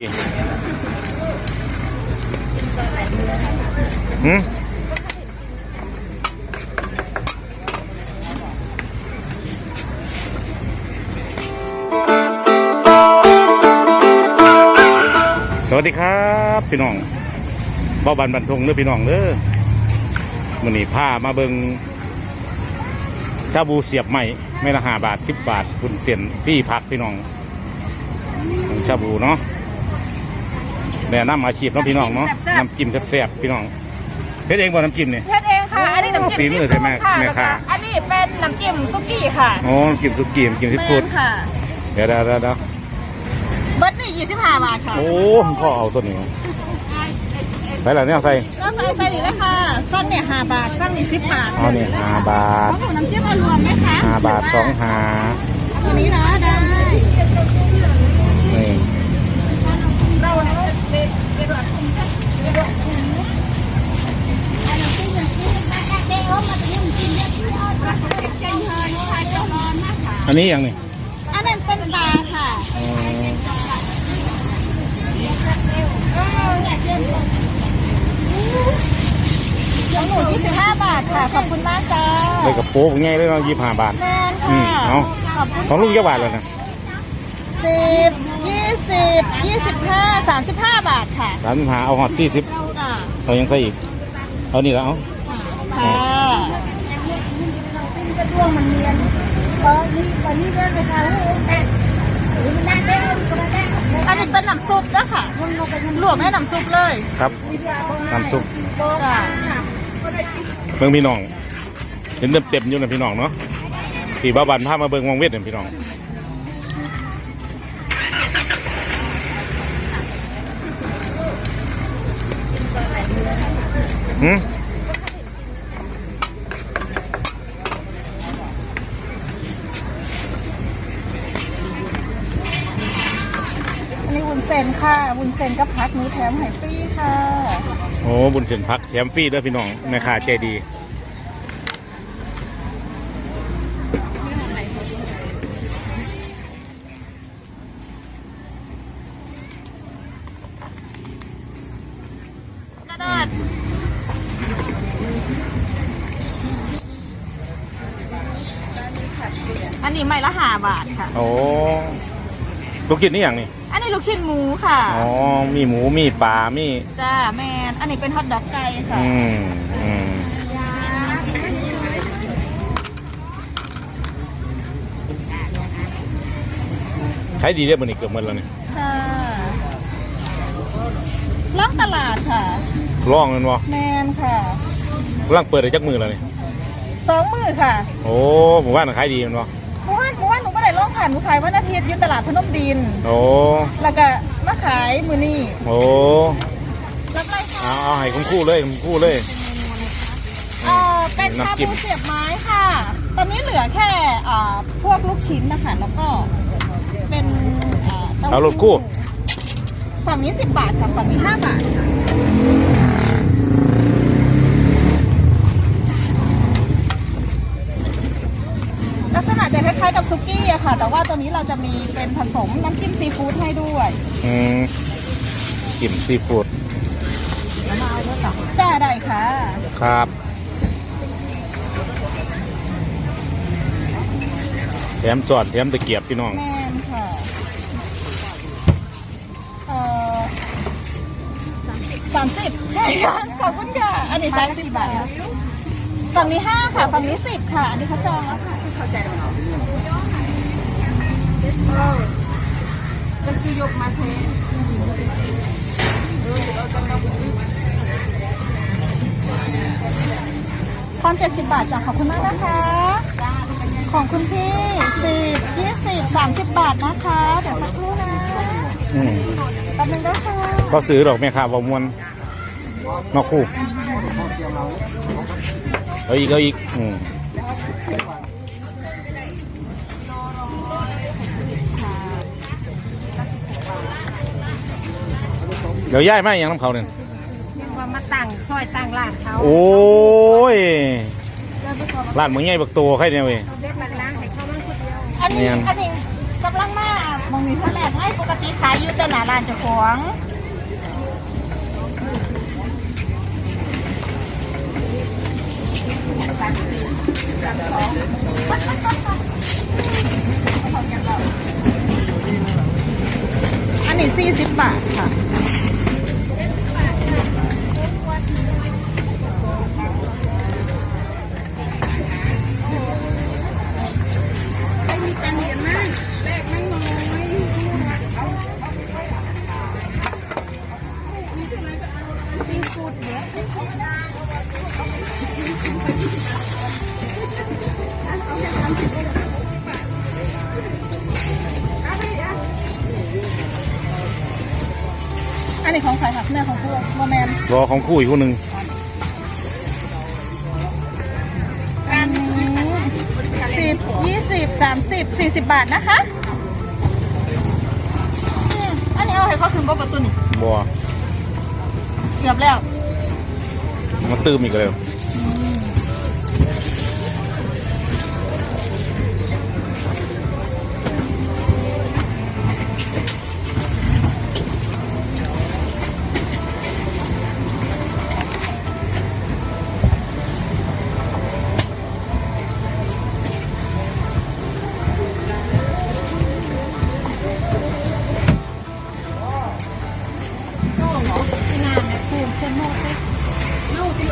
หืมสวัสดีครับพี่น้องเบ้าบันบันทงเด้อพี่น้องเด้อมันนี่ผ้ามาเบิงชาบูเสียบใหม่ไม่ละห้าบาทสิบบาทคุณเสียนพี่พักพี่น้องชาบูเนาะ แนะนำอาชีพเน้องพี่น้องเนาะน้ำจิ้มแซ่บๆพี่น้องเฮ็ดเองบ่น้ำจิ้มเนี่ยเฮ็ดเองค่ะ อันนี้น้ำจิ้มฝีมือใช่ไหมค่ะแม่ค้าแล้วก็อันนี้เป็นน้ำจิ้มซุกี้ค่ะอ๋อน้ำจิ้มสุกี้น้ำจิ้มซีแมฟู้ดนค่ะ เดี๋ยวเดี๋ยวเดี๋ยวเดี๋ยวเบิร์ดนี่25 บาทค่ะโอ้พ่อเอาตัวนี้ใส่ละเนี่ยใส่ก็ใส่ใส่นี่เลยค่ะฟังเนี่ย5บาทฟังนี่10บาทเอานี่ห้าบาทของหนูน้ำจิ้มเอารวมไหมคะห้าบาทสองหาตัวนี้นะ อันนี้อย่างนี้อันนั้นเป็นปลาค่ะอ๋อของหนู25 บาทค่ะ ขอบคุณมากจ้าเลยกับโป๊กง่ายเลยเนาะยี่ห้าบาท แมนอืมค่ะเอาขอบคุณของลูกเจ้าบาทแล้วนะสิบยี่สิบยี่สิบห้าสามสิบห้าบาทค่ะสามสิบห้าเอาหอดสี่สิบอ่าเอายังใส่อีก เอานี่แล้วเอา ค่ะ อันนี้เป็นน้ำซุปนะค่ะลวกให้น้ำซุปเลยครับน้ำซุปจ้ะเบิ่งพี่น้องเห็นเต็มเต็มๆอยู่นะพี่น้องเนาะพี่บ้าบันพามาเบิ่งวังเวทเนี่ยพี่น้องหืม นเส้นกับพักมือแถมไห่ฟรีค่ะโอ้บุญเส้นพักแถมฟรีเด้อพี่น้องแม่ค้าใจดีกระดาษอันนี้ไม่ละห้าบาทค่ะ โอ้ลูกกินนี่อย่างนี้อั นนี้ลูกชิ้นหมูค่ะอ๋อมีหมูมีปลามีจ้าแมนอันนี้เป็นฮอทดอกไก่ค่ะอืมอืมใช้ดีได้อบนนี้เกือบหมดแล้วนี่ค่ะล่องตลาดค่ะ ร่องเงินวะแมนค่ะร่างเปิดได้จักมือแล้วนี่สองมือค่ะ โอ้หมู่บ้านขายดีแมันวะ นูก็ได้ล่องผ่านหนูขายวันอาทิตย์อยืนตลาดพนมดิน โอ้แล้วก็มาขายมือนี่โอ้รับไรค่ะเอาเอาให้คุ้มคู่เลยคุ้มคู่เลย เอ่อเป็นชาน้ำจิ้ม บูเสียบไม้ค่ะ ตอนนี้เหลือแค่เอ่อพวกลูกชิ้นนะคะแล้วก็เป็นเอ่อต้หู้เอารถคู่ฝั่งนี้ 10 บาทค่ะฝั่งนี้ 5 บาทลักษณะจะคล้ายๆกับซุกี้อะ ค่ะ แต่ว่าตัวนี้เราจะมีเป็นผสมน้ำจิ้มซีฟู้ดให้ด้วยอืมกิมซีฟู้ดจ้าได้ค่ะ ครับ แถมสอดแถมตะเกียบพี่น้อง แมนค่ะเอ่อสามสิบใช่ค่ะ ขอบคุณค่ะ อันนี้สามสิบบาทฝั่งนี้ห้าค่ะ ฝั่งนี้สิบค่ะ อันนี้เขาจองแล้วค่ะเข้าใจแล้วเนาะ ก็คือยกมาเทคอนเจ็ดสิบบาทจ้ะขอบคุณมากนะคะ ของคุณพี่สิบยี่สิบสามสิบบาทนะคะ เดี๋ยวสักครู่นะอืมแป๊บนึงนะคะก็ซื้อดอกแม่ค้าบอมวนนอกคู่เอาอีกเอาอีกอืม เดี๋ยวย้ายมาอย่างน้ำเขาเนี่ยว่ามาตั้งซอยตั้งร้านเขาโอ้ยร้านมึงใหญ่บักตัวใครเนี่ยเว้ยอันนี้เนี่ย อันนี้กำลังมามองมีเท่าแรกให้ปกติขายอยู่แต่หน้าร้านเจ้าของ อันนี้ของใครค่ะเนื้อของพวกโมแมนรอของคู่อีกคู่หนึ่งสิบยี่สิบสามสิบสี่สิบบาทนะคะอืมอันนี้เอาให้เขาถึงบ่ประตูนี่บัวเกือบแล้ว มาตื้มอีกแล้ว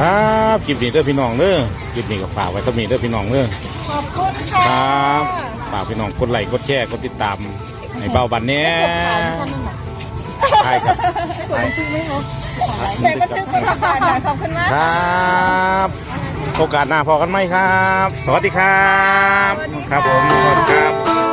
ครับคลิปนี้เด้อพี่น้องเด้อคลิปนี้ก็ฝากไว้เท่านี้เด้อพี่น้องเด้อขอบคุณค่ะครับฝากพี่น้องกดไลค์กดแชร์กดติดตามให้เบาบันเนี้ยใช่ครับใช่เดี๋ยวมาถึงคนละบาทนะขอบคุณมากครับโอกาสหน้าพอกันไหมครับ สวัสดีครับ ครับผมสวัสดีครั